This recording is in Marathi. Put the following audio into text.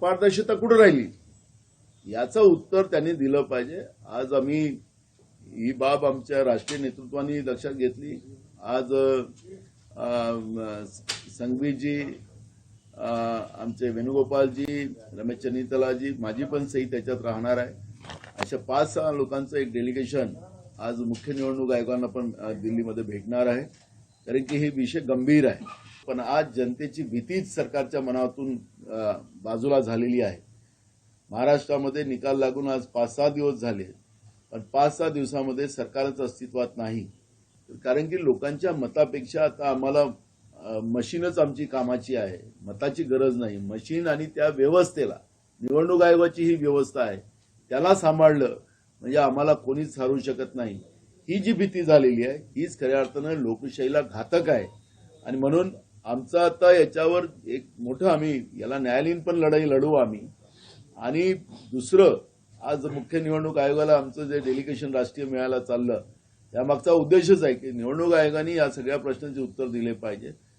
पारदर्शकता कुठं राहिली? याचं उत्तर त्यांनी दिलं पाहिजे. आज आम्ही ही बाब आमच्या राष्ट्रीय नेतृत्वाने लक्षात घेतली. आज संघवीजी आमचे वेणुगोपालजी रमेश चनितलाजी माझी पण सही त्याच्यात राहणार आहे. अशा पाच सहा लोकांचं एक डेलिगेशन आज मुख्य निवडणूक आयोगांना पण दिल्लीमध्ये भेटणार आहे. कारण की हे विषय गंभीर आहे. पण आज जनतेची भीतीच सरकारच्या मनातून बाजूला झालेली आहे. महाराष्ट्रामध्ये निकाल लागून आज पाच सहा दिवस झाले पण पाच सहा दिवसामध्ये सरकारच अस्तित्वात नाही. कारण की लोकांच्या मतापेक्षा आता आम्हाला मशीनच आमची कामाची आहे. मताची गरज नाही. मशीन आणि त्या व्यवस्थेला निवडणूक आयोगाची ही व्यवस्था आहे. त्याला सांभाळलं म्हणजे आम्हाला कोणीच हारू शकत नाही. ही जी भीती झालेली आहे हीच खऱ्या अर्थानं लोकशाहीला घातक आहे. आणि म्हणून आमचं आता याच्यावर एक मोठं आम्ही याला न्यायालयीन पण लढाई लढू आम्ही. आणि दुसरं आज मुख्य निवडणूक आयोगाला आमचं जे डेलिगेशन राष्ट्रीय मिळायला चाललं त्यामागचा उद्देशच आहे की निवडणूक आयोगाने या सगळ्या प्रश्नांचे उत्तर दिले पाहिजे.